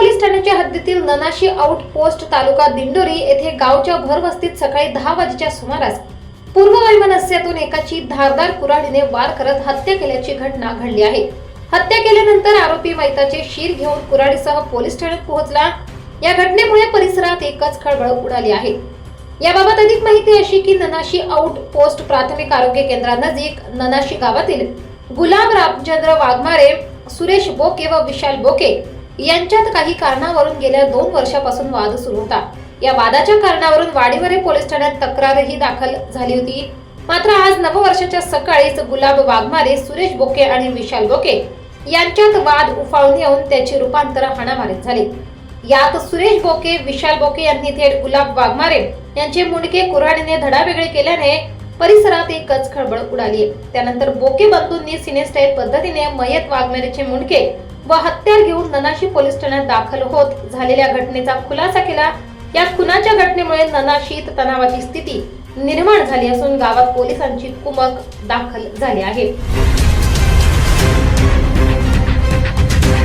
Police ठाण्याच्या हद्दीतील Nanashi out post taluka Dindori येथे गावच्या भरवस्तीत सकाळी दहा वाजेच्या सुमारास पूर्व वैमनस्यातून एकाची धारदार कुऱ्हाडीने वार करत हत्या केल्याची घटना घडली आहे. हत्या केल्यानंतर आरोपी मैताचे शीर घेऊन कुऱ्हाडीसह पोलीस ठाण्यात पोहोचला. या घटनेमुळे परिसरात एकच खळबळ उडाली आहे. याबाबत अधिक माहिती अशी की ननाशी आउट पोस्ट प्राथमिक आरोग्य केंद्रानजीक ननाशी गावातील गुलाब रामचंद्र वाघमारे सुरेश बोके व विशाल बोके यांच्यात काही कारणावरून गेल्या दोन वर्षापासून वाद सुरू होता. या वादाच्या कारणावरून वाडीवरे पोलीस ठाण्यात तक्रारही दाखल झाली होती. मात्र आज नववर्षाच्या सकाळीच गुलाब वाघमारे सुरेश बोके आणि विशाल बोके यांच्यात वाद उफाळून येऊन त्याचे रूपांतर हाणामारीत झाले. यात सुरेश बोके विशाल बोके यांनी थेट गुलाब वाघमारे यांचे मुंडके कुऱ्हाडीने धडावेगळे केल्याने परिसरात एकच खळबळ उडाली त्यानंतर बोके बंधूंनी सिनेस्टाईल पद्धतीने मयत वाघमारेचे मुंडके व हत्यार घेऊन ननाशी पोलीस ठाण्यात दाखल होत झालेल्या घटनेचा खुलासा केला. या खुनाच्या घटनेमुळे ननाशीत तणावाची स्थिती निर्माण झाली असून गावात पोलिसांची कुमक दाखल झाली आहे.